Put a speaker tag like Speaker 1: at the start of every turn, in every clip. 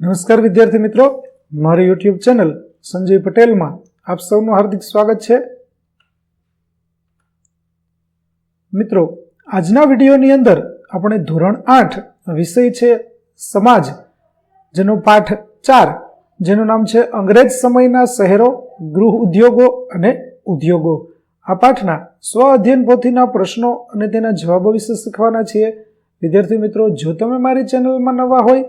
Speaker 1: નમસ્કાર વિદ્યાર્થી મિત્રો. મારી યુટ્યુબ ચેનલ સંજય પટેલમાં આપ સૌનું હાર્દિક સ્વાગત છે. મિત્રો, આજના વિડીયોની અંદર આપણે ધોરણ આઠ વિષય છે સમાજ, જેનો પાઠ ચાર, જેનું નામ છે અંગ્રેજ સમયના શહેરો, ગૃહ ઉદ્યોગો અને ઉદ્યોગો. આ પાઠના સ્વ અધ્યયન પોથીના પ્રશ્નો અને તેના જવાબો વિશે શીખવાના છીએ. વિદ્યાર્થી મિત્રો, જો તમે મારી ચેનલમાં નવા હોય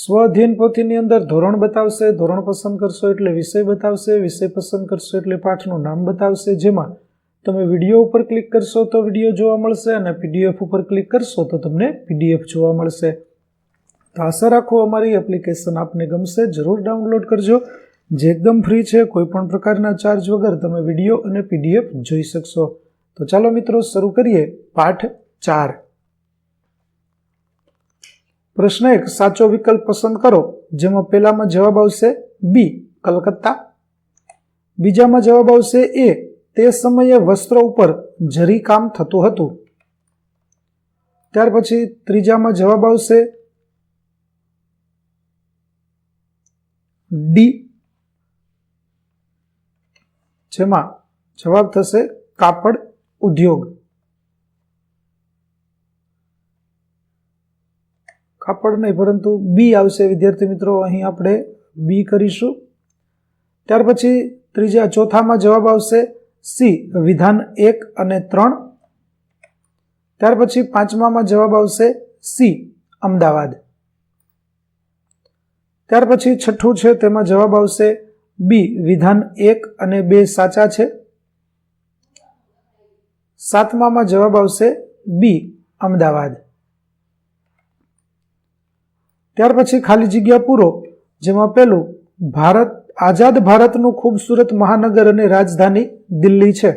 Speaker 1: સ્વ પોથીની અંદર ધોરણ બતાવશે, ધોરણ પસંદ કરશો એટલે વિષય બતાવશે, વિષય પસંદ કરશો એટલે પાઠનું નામ બતાવશે. જેમાં તમે વીડિયો ઉપર ક્લિક કરશો તો વીડિયો જોવા મળશે અને પીડીએફ ઉપર ક્લિક કરશો તો તમને પીડીએફ જોવા મળશે. તો આશા રાખો અમારી એપ્લિકેશન આપને ગમશે. જરૂર ડાઉનલોડ કરજો. જે એકદમ ફ્રી છે કોઈ પણ પ્રકારના ચાર્જ વગર તમે વીડિયો અને પીડીએફ જોઈ શકશો. તો ચાલો મિત્રો, શરૂ કરીએ પાઠ ચાર. પ્રશ્ન એક, સાચો વિકલ્પ પસંદ કરો, જેમાં પહેલામાં જવાબ આવશે બી કલકત્તા. બીજામાં જવાબ આવશે એ તે સમયે વસ્ત્રો ઉપર જરી કામ થતું હતું. ત્યાર પછી ત્રીજામાં જવાબ આવશે ડી જેમાં જવાબ થશે કાપડ ઉદ્યોગ. કાપડ નહીં પરંતુ બી આવશે. વિદ્યાર્થી મિત્રો, અહીં આપણે બી કરીશું. ત્યાર પછી ત્રીજા, ચોથામાં જવાબ આવશે સી વિધાન એક અને ત્રણ. ત્યાર પછી પાંચમામાં જવાબ આવશે સી અમદાવાદ. ત્યાર પછી છઠ્ઠું છે, તેમાં જવાબ આવશે બી વિધાન એક અને બે સાચા છે. સાતમામાં જવાબ આવશે બી અમદાવાદ. ત્યાર પછી ખાલી જગ્યા પૂરો, જેમાં પહેલું, ભારત, આઝાદ ભારતનું ખૂબસૂરત મહાનગર અને રાજધાની દિલ્હી છે.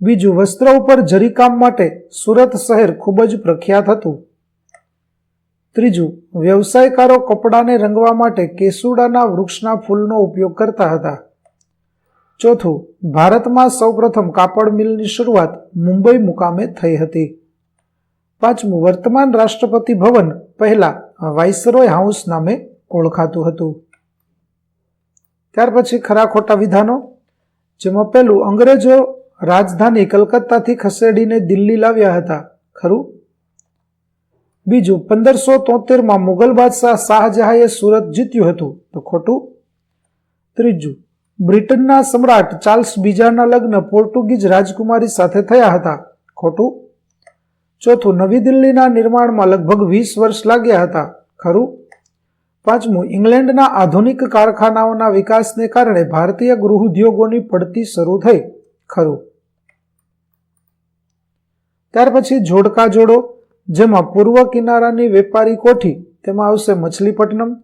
Speaker 1: બીજું, વસ્ત્ર ઉપર જરીકામ માટે સુરત શહેર ખૂબ જ પ્રખ્યાત હતું. ત્રીજું, વ્યવસાયકારો કપડાને રંગવા માટે કેસુડાના વૃક્ષના ફૂલનો ઉપયોગ કરતા હતા. ચોથું, ભારતમાં સૌપ્રથમ કાપડ મિલની શરૂઆત મુંબઈ મુકામે થઈ હતી. પાંચમું, વર્તમાન રાષ્ટ્રપતિ ભવન પહેલા વાઇસરોય હાઉસ નામે ઓળખાતું હતું. ત્યાર પછી ખરા ખોટા વિધાનો, જેમાં પહેલું અંગ્રેજો રાજધાની કલકત્તાથી ખસેડીને દિલ્હી લાવ્યા હતા. ખરું? બીજું, પંદરસો તોતેરમાં મુગલ બાદશાહ શાહજહાએ સુરત જીત્યું હતું. તો ખોટું? ત્રીજું, બ્રિટનના સમ્રાટ ચાર્લ્સ બીજાના લગ્ન પોર્ટુગીઝ રાજકુમારી સાથે થયા હતા. ખોટું? ચોથું, નવી દિલ્હીના નિર્માણમાં લગભગ વીસ વર્ષ લાગ્યા હતા. ખરું? પાંચમું, ઇંગ્લેન્ડના આધુનિક કારખાનાઓના વિકાસને કારણે ભારતીય ગૃહ ઉદ્યોગોની પડતી શરૂ થઈ. ખરું. ત્યાર પછી જોડકા જોડો, જેમાં પૂર્વ કિનારાની વેપારી કોઠી, તેમાં આવશે મછલીપટ્ટનમ,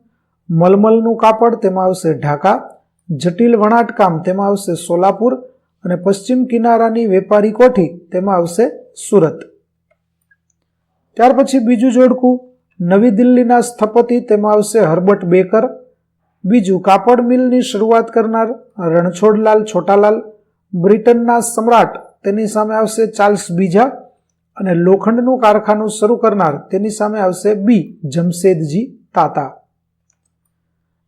Speaker 1: મલમલનું કાપડ, તેમાં આવશે ઢાકા, જટિલ વણાટકામ, તેમાં આવશે સોલાપુર અને પશ્ચિમ કિનારાની વેપારી કોઠી, તેમાં આવશે સુરત. ત્યાર પછી બીજું જોડકું નવી દિલ્હીના સ્થપતિ તેમાં આવશે હર્બટ બેકર. બીજું, કાપડ મિલની શરૂઆત કરનાર રણછોડલાલ છોટાલાલ. બ્રિટનના સમ્રાટ, તેની સામે આવશે ચાર્લ્સ બીજા. અને લોખંડનું કારખાનું શરૂ કરનાર, તેની સામે આવશે બી, જમશેદજી તાતા.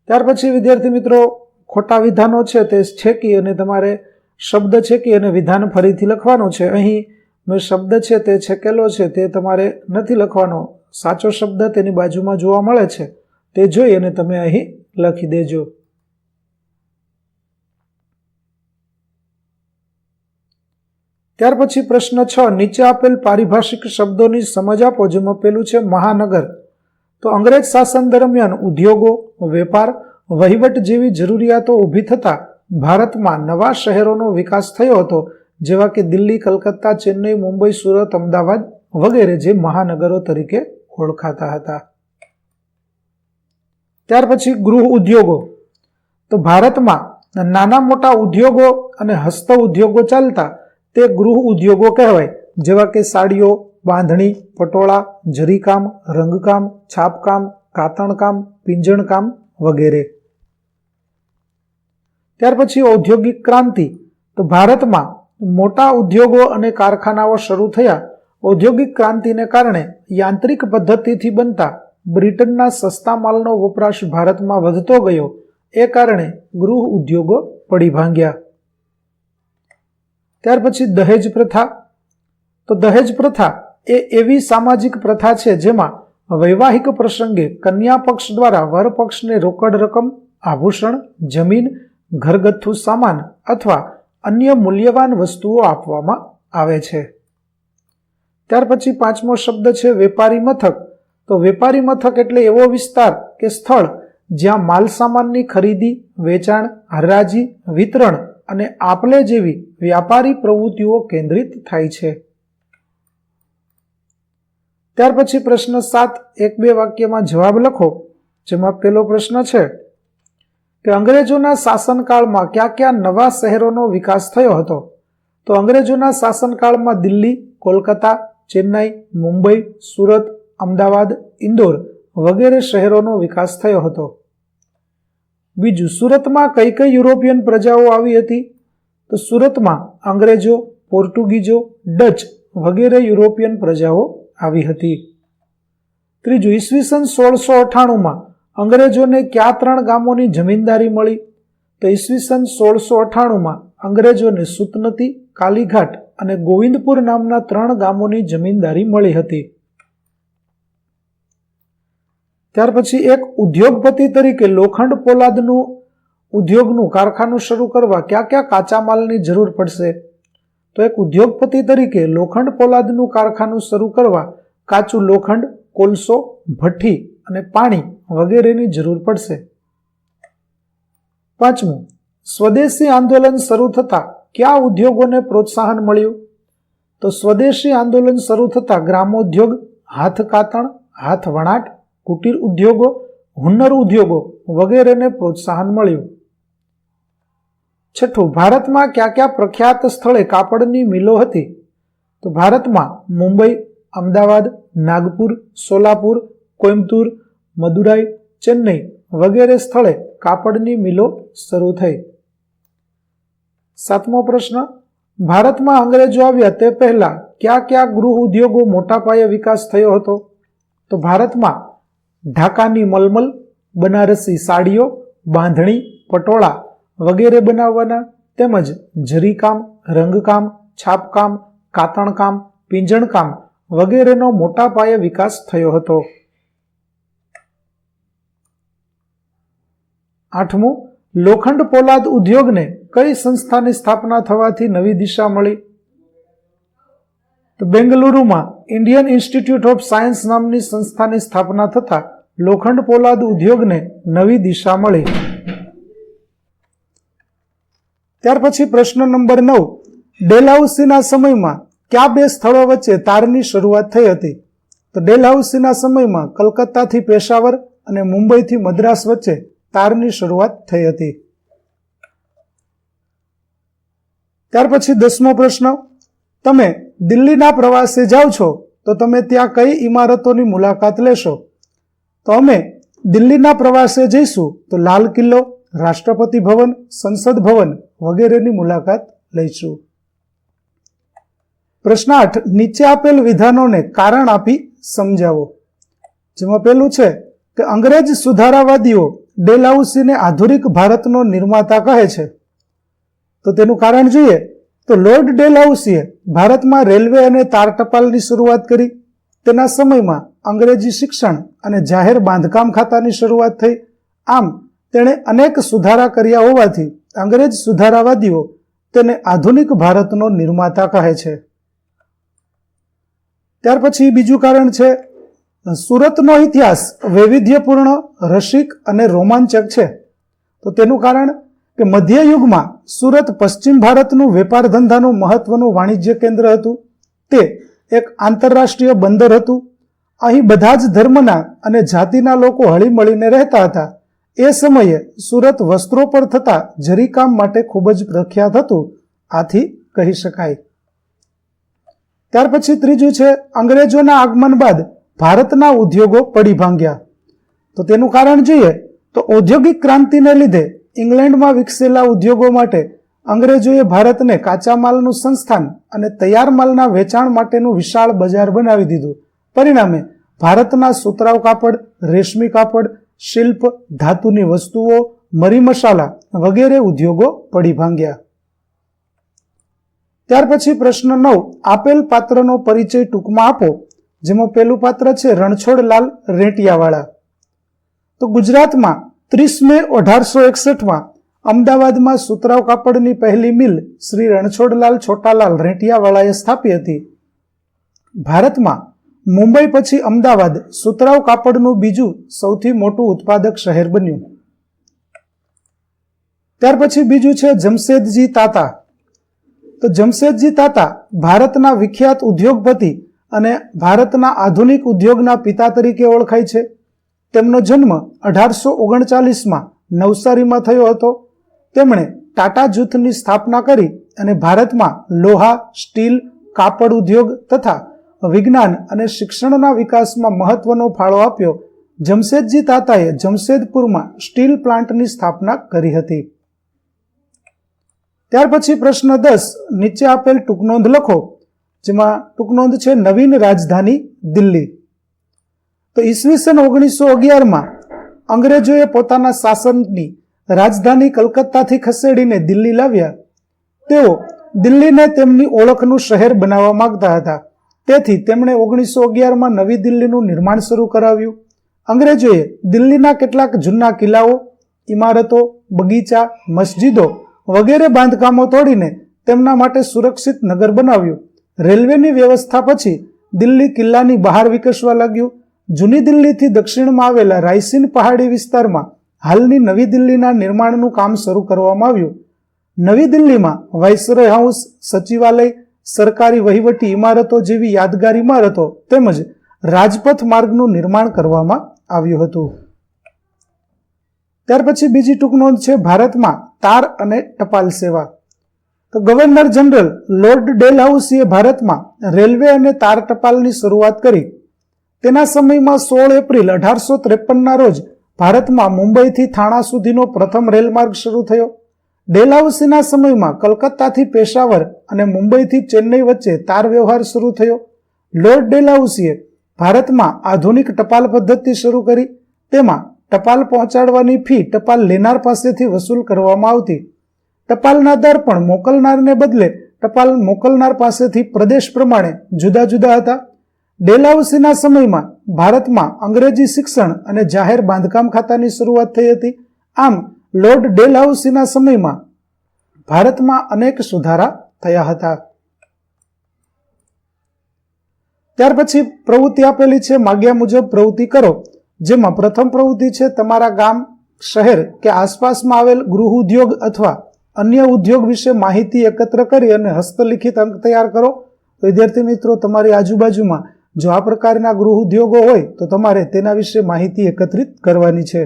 Speaker 1: ત્યાર પછી, વિદ્યાર્થી મિત્રો, ખોટા વિધાનો છે તે છેકી અને તમારે શબ્દ છેકી અને વિધાન ફરીથી લખવાનું છે. અહીં મેં શબ્દ છે, તે છેકેલો છે, તે તમારે નથી લખવાનો. સાચો શબ્દ તેની બાજુમાં જોવા મળે છે, તે જોઈ અને તમે અહીં લખી દેજો. ત્યાર પછી પ્રશ્ન છ, નીચે આપેલ પારિભાષિક શબ્દોની સમજ આપો, જેમાં પેલું છે મહાનગર. તો અંગ્રેજ શાસન દરમિયાન ઉદ્યોગો, વેપાર, વહીવટ જેવી જરૂરિયાતો ઊભી થતા ભારતમાં નવા શહેરોનો વિકાસ થયો હતો. જેવા કે દિલ્હી, કલકત્તા, ચેન્નઈ, મુંબઈ, સુરત, અમદાવાદ વગેરે જે મહાનગરો તરીકે ઓળખાતા હતા. ત્યાર પછી ગૃહ ઉદ્યોગો. તો ભારતમાં નાના મોટા ઉદ્યોગો અને હસ્ત ઉદ્યોગો ચાલતા તે ગૃહ ઉદ્યોગો કહેવાય. જેવા કે સાડીઓ, બાંધણી, પટોળા, જરીકામ, રંગકામ, છાપકામ, કાતણકામ, પિંજણકામ વગેરે. ત્યાર પછી ઔદ્યોગિક ક્રાંતિ. તો ભારતમાં મોટા ઉદ્યોગો અને કારખાનાઓ શરૂ થયા. ઔદ્યોગિક ક્રાંતિને કારણે યાંત્રિક પદ્ધતિથી બનતા બ્રિટનના સસ્તા માલનો વપરાશ ભારતમાં વધતો ગયો. એ કારણે ગૃહ ઉદ્યોગો પડી ભાંગ્યા. ત્યાર પછી દહેજ પ્રથા. તો દહેજ પ્રથા એ એવી સામાજિક પ્રથા છે જેમાં વૈવાહિક પ્રસંગે કન્યા પક્ષ દ્વારા વર પક્ષને રોકડ રકમ, આભૂષણ, જમીન, ઘરગથ્થુ સામાન અથવા અન્ય મૂલ્યવાન વસ્તુઓ આપવામાં આવે છે. ત્યાર પછી પાંચમો શબ્દ છે વેપારી મથક. તો વેપારી મથક એટલે એવો વિસ્તાર કે સ્થળ જ્યાં માલસામાનની ખરીદી, વેચાણ, હરાજી, વિતરણ અને આપલે જેવી વ્યાપારી પ્રવૃત્તિઓ કેન્દ્રિત થાય છે. ત્યાર પછી પ્રશ્ન સાત, એક બે વાક્યમાં જવાબ લખો, જેમાં પેલો પ્રશ્ન છે કે અંગ્રેજોના શાસનકાળમાં કયા ક્યાં નવા શહેરોનો વિકાસ થયો હતો? તો અંગ્રેજોના શાસનકાળમાં દિલ્હી, કોલકાતા, ચેન્નાઈ, મુંબઈ, સુરત, અમદાવાદ, ઇન્દોર વગેરે શહેરોનો વિકાસ થયો હતો. બીજું, સુરતમાં કઈ કઈ યુરોપિયન પ્રજાઓ આવી હતી? તો સુરતમાં અંગ્રેજો પોર્ટુગીઝો ડચ વગેરે યુરોપિયન પ્રજાઓ આવી હતી. ત્રીજું, ઈસવીસન સોળસો અઠ્ઠાણુંમાં અંગ્રેજોને કયા ત્રણ ગામોની જમીનદારી મળી? તો ઈસવીસન સોળસો અઠ્ઠાણુંમાં અંગ્રેજોને સુતનતી, કાલીઘાટ અને ગોવિંદપુર નામના ત્રણ ગામોની જમીનદારી મળી હતી. ત્યાર પછી એક ઉદ્યોગપતિ તરીકે લોખંડ પોલાદનું ઉદ્યોગનું કારખાનું શરૂ કરવા કયા કયા કાચા માલની જરૂર પડશે? તો એક ઉદ્યોગપતિ તરીકે લોખંડ પોલાદનું કારખાનું શરૂ કરવા કાચું લોખંડ, કોલસો, ભઠ્ઠી અને પાણી વગેરેની જરૂર પડશે. પાંચમું, સ્વદેશી આંદોલન શરૂ થતાં કયા ઉદ્યોગોને પ્રોત્સાહન મળ્યું? તો સ્વદેશી આંદોલન શરૂ થતાં ગ્રામોદ્યોગ, હાથ કાતણ, હાથ વણાટ, કુટીર ઉદ્યોગો, હુન્નર ઉદ્યોગો વગેરેને પ્રોત્સાહન મળ્યું. છઠ્ઠું, ભારતમાં કયા કયા પ્રખ્યાત સ્થળે કાપડની મિલો હતી? તો ભારતમાં મુંબઈ, અમદાવાદ, નાગપુર, સોલાપુર, કોઇમ્બતુર મદુરાઈ, ચેન્નઈ વગેરે સ્થળે કાપડની મિલો શરૂ થઈ. સાતમો પ્રશ્ન, ભારતમાં અંગ્રેજો આવ્યા તે પહેલાં કયા કયા ગૃહ ઉદ્યોગો મોટા પાયે વિકાસ થયો હતો? તો ભારતમાં ઢાકાની મલમલ, બનારસી સાડીઓ, બાંધણી, પટોળા વગેરે બનાવવાના તેમજ જરીકામ રંગકામ, છાપકામ, કાતણકામ, પિંજણકામ વગેરેનો મોટા પાયે વિકાસ થયો હતો. આઠમું, લોખંડ પોલાદ ઉદ્યોગને કઈ સંસ્થાની સ્થાપના થવાથી નવી દિશા મળી? તો બેંગલુરુમાં ઇન્ડિયન ઇન્સ્ટિટ્યૂટ ઓફ સાયન્સ નામની સંસ્થાની સ્થાપના થતાં લોખંડ પોલાદ ઉદ્યોગને નવી દિશા મળી. ત્યાર પછી પ્રશ્ન નંબર નવ, ડેલહાઉસીના સમયમાં કયા બે સ્થળો વચ્ચે તારની શરૂઆત થઈ હતી? તો ડેલહાઉસીના સમયમાં કલકત્તાથી પેશાવર અને મુંબઈથી મદ્રાસ વચ્ચે તારની શરૂઆત થઈ હતી. ત્યાર પછી દસમો પ્રશ્ન, તમે દિલ્હીના પ્રવાસે જાઓ છો, તો તમે ત્યાં કઈ ઇમારતોની મુલાકાત લેશો? તો અમે દિલ્હીના પ્રવાસે જઈશું, તો લાલ કિલ્લો, રાષ્ટ્રપતિ ભવન, સંસદ ભવન વગેરેની મુલાકાત લઈશું. પ્રશ્ન આઠ, નીચે આપેલ વિધાનોને કારણ આપી સમજાવો. જેમાં પેલું છે કે અંગ્રેજ સુધારાવાદીઓ ડેલહાઉસીને આધુનિક ભારતનો નિર્માતા કહે છે. તો તેનું કારણ જોઈએ તો લોર્ડ ડેલહાઉસીએ ભારતમાં રેલવે અને તાર ટપાલની શરૂઆત કરી. તેના સમયમાં અંગ્રેજી શિક્ષણ અને જાહેર બાંધકામ ખાતાની શરૂઆત થઈ. આમ તેણે અનેક સુધારા કર્યા હોવાથી અંગ્રેજ સુધારાવાદીઓ તેને આધુનિક ભારતનો નિર્માતા કહે છે. ત્યાર પછી બીજું કારણ છે સુરતનો ઇતિહાસ વૈવિધ્યપૂર્ણ, રસિક અને રોમાંચક છે. તો તેનું કારણ કે મધ્યયુગમાં સુરત પશ્ચિમ ભારતનું વેપાર ધંધાનું મહત્વનું વાણિજ્ય કેન્દ્ર હતું. તે એક આંતરરાષ્ટ્રીય બંદર હતું. અહીં બધા જ ધર્મના અને જાતિના લોકો હળીમળીને રહેતા હતા. એ સમયે સુરત વસ્ત્રો પર થતા જરીકામ માટે ખૂબ જ પ્રખ્યાત હતું. આથી કહી શકાય. ત્યાર પછી ત્રીજું છે, અંગ્રેજોના આગમન બાદ ભારતના ઉદ્યોગો પડી ભાંગ્યા તો તેનું કારણ જોઈએ તો ઔદ્યોગિક ક્રાંતિને લીધે ઇંગ્લેન્ડમાં વિકસેલા ઉદ્યોગો માટે અંગ્રેજોએ ભારતને કાચા માલનું સંસ્થાન અને તૈયાર માલના વેચાણ માટેનું વિશાળ બજાર બનાવી દીધું. પરિણામે ભારતના સુતરાવ કાપડ, રેશમી કાપડ, શિલ્પ, ધાતુની વસ્તુઓ મરી મસાલા વગેરે ઉદ્યોગો પડી ભાંગ્યા ત્યાર પછી પ્રશ્ન નવ, આપેલ પાત્રનો પરિચય ટૂંકમાં આપો. જેમાં પહેલું પાત્ર છે રણછોડલાલ રેટિયાવાળા. તો ગુજરાતમાં ત્રીસ મે અઢારસો એકસઠમાં અમદાવાદમાં સુતરાવ કાપડની પહેલી મિલ શ્રી રણછોડલાલ છોટાલાલ રેટિયાવાળાએ સ્થાપી હતી. ભારતમાં મુંબઈ પછી અમદાવાદ સુતરાવ કાપડનું બીજું સૌથી મોટું ઉત્પાદક શહેર બન્યું. ત્યાર પછી બીજું છે જમશેદજી તાતા. તો જમશેદજી તાતા ભારતના વિખ્યાત ઉદ્યોગપતિ અને ભારતના આધુનિક ઉદ્યોગના પિતા તરીકે ઓળખાય છે. તેમનો જન્મ અઢારસો ઓગણચાલીસમાં નવસારીમાં થયો હતો. તેમણે ટાટા જૂથની સ્થાપના કરી અને ભારતમાં લોહા, સ્ટીલ, કાપડ ઉદ્યોગ તથા વિજ્ઞાન અને શિક્ષણના વિકાસમાં મહત્વનો ફાળો આપ્યો. જમશેદજી તાતાએ જમશેદપુરમાં સ્ટીલ પ્લાન્ટની સ્થાપના કરી હતી. ત્યાર પછી પ્રશ્ન દસ, નીચે આપેલ ટૂંકનોંધ લખો. જેમાં ટૂંકનોંધ છે, નવીન રાજધાની દિલ્હી. તો ઈસવીસન ઓગણીસો અગિયારમાં અંગ્રેજોએ પોતાના શાસનની રાજધાની કલકત્તાથી ખસેડીને દિલ્હી લાવ્યા. તેઓ દિલ્હીને તેમની ઓળખનું શહેર બનાવવા માંગતા હતા. તેથી તેમણે ઓગણીસો અગિયારમાં નવી દિલ્હીનું નિર્માણ શરૂ કરાવ્યું. અંગ્રેજોએ દિલ્હીના કેટલાક જૂના કિલ્લાઓ, ઇમારતો, બગીચા, મસ્જિદો વગેરે બાંધકામો તોડીને તેમના માટે સુરક્ષિત નગર બનાવ્યું. રેલવેની વ્યવસ્થા પછી દિલ્હી કિલ્લાની બહાર વિકસવા લાગ્યું. જૂની દિલ્હીથી દક્ષિણમાં આવેલા રાયસીન પહાડી વિસ્તારમાં હાલની નવી દિલ્હીના નિર્માણનું કામ શરૂ કરવામાં આવ્યું. નવી દિલ્હીમાં વાઇસરોય હાઉસ, સચિવાલય, સરકારી વહીવટી ઇમારતો જેવી યાદગાર ઇમારતો તેમજ રાજપથ માર્ગનું નિર્માણ કરવામાં આવ્યું હતું. ત્યાર પછી બીજી ટૂંક નોંધ છે ભારતમાં તાર અને ટપાલ સેવા. તો ગવર્નર જનરલ લોર્ડ ડેલહાઉસીએ ભારતમાં રેલવે અને તાર ટપાલની શરૂઆત કરી. તેના સમયમાં સોળ એપ્રિલ અઢારસો ત્રેપનના રોજ ભારતમાં મુંબઈથી થાણા સુધીનો પ્રથમ રેલમાર્ગ શરૂ થયો. ડેલહાઉસીના સમયમાં કલકત્તાથી પેશાવર અને મુંબઈથી ચેન્નઈ વચ્ચે તાર વ્યવહાર શરૂ થયો. લોર્ડ ડેલહાઉસીએ ભારતમાં આધુનિક ટપાલ પદ્ધતિ શરૂ કરી. તેમાં ટપાલ પહોંચાડવાની ફી ટપાલ લેનાર પાસેથી વસૂલ કરવામાં આવતી. ટપાલના દર પણ મોકલનારને બદલે ટપાલ મોકલનાર પાસેથી પ્રદેશ પ્રમાણે જુદા જુદા હતા. ડેલાઉસીના સમયમાં ભારતમાં અંગ્રેજી શિક્ષણ અને જાહેર બાંધકામ ખાતાની શરૂઆત થઈ હતી. આમ, લોર્ડ ડેલહાઉસીના સમયમાં ભારતમાં અનેક સુધારા થયા હતા. ત્યાર પછી પ્રવૃત્તિ આપેલી છે, માગ્યા મુજબ પ્રવૃત્તિ કરો, જેમાં પ્રથમ પ્રવૃત્તિ છે, તમારા ગામ, શહેર કે આસપાસમાં આવેલ ગૃહ ઉદ્યોગ અથવા અન્ય ઉદ્યોગ વિશે માહિતી એકત્ર કરી અને હસ્તલિખિત અંક તૈયાર કરો. વિદ્યાર્થી મિત્રો, તમારી આજુબાજુમાં જો આ પ્રકારના ગૃહ ઉદ્યોગો હોય, તો તમારે તેના વિશે માહિતી એકત્રિત કરવાની છે.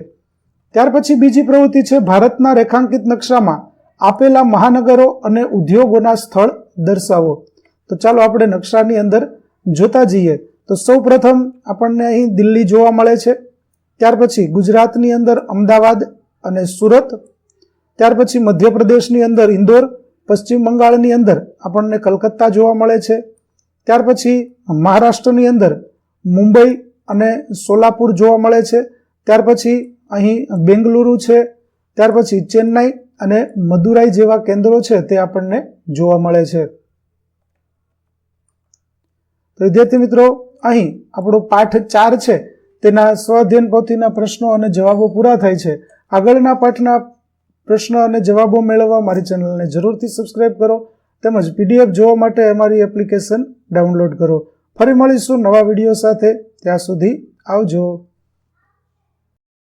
Speaker 1: ત્યાર પછી બીજી પ્રવૃત્તિ છે, ભારતના રેખાંકિત નકશામાં આપેલા મહાનગરો અને ઉદ્યોગોના સ્થળ દર્શાવો. તો ચાલો આપણે નકશાની અંદર જોતા જઈએ. તો સૌ પ્રથમ આપણને અહીં દિલ્હી જોવા મળે છે. ત્યાર પછી ગુજરાતની અંદર અમદાવાદ અને સુરત ત્યાર પછી મધ્યપ્રદેશની અંદર ઇન્દોર, પશ્ચિમ બંગાળની અંદર આપણને કલકત્તા જોવા મળે છે. ત્યાર પછી મહારાષ્ટ્રની અંદર મુંબઈ અને સોલાપુર જોવા મળે છે. ત્યાર પછી અહીં બેંગલુરુ છે. ત્યાર પછી ચેન્નાઈ અને મદુરાઈ જેવા કેન્દ્રો છે તે આપણને જોવા મળે છે. તો વિદ્યાર્થી મિત્રો, અહીં આપણો પાઠ ચાર છે. તેના સ્વાધ્યન પોથીના પ્રશ્નો અને જવાબો પૂરા થાય છે. આગળના પાઠના પ્રશ્ન અને જવાબો મેળવવા મારી ચેનલને જરૂરથી સબસ્ક્રાઇબ કરો તેમજ પીડીએફ જોવા માટે અમારી એપ્લિકેશન ડાઉનલોડ કરો. ફરી મળીશું નવા વીડિયો સાથે. ત્યાં સુધી આવજો.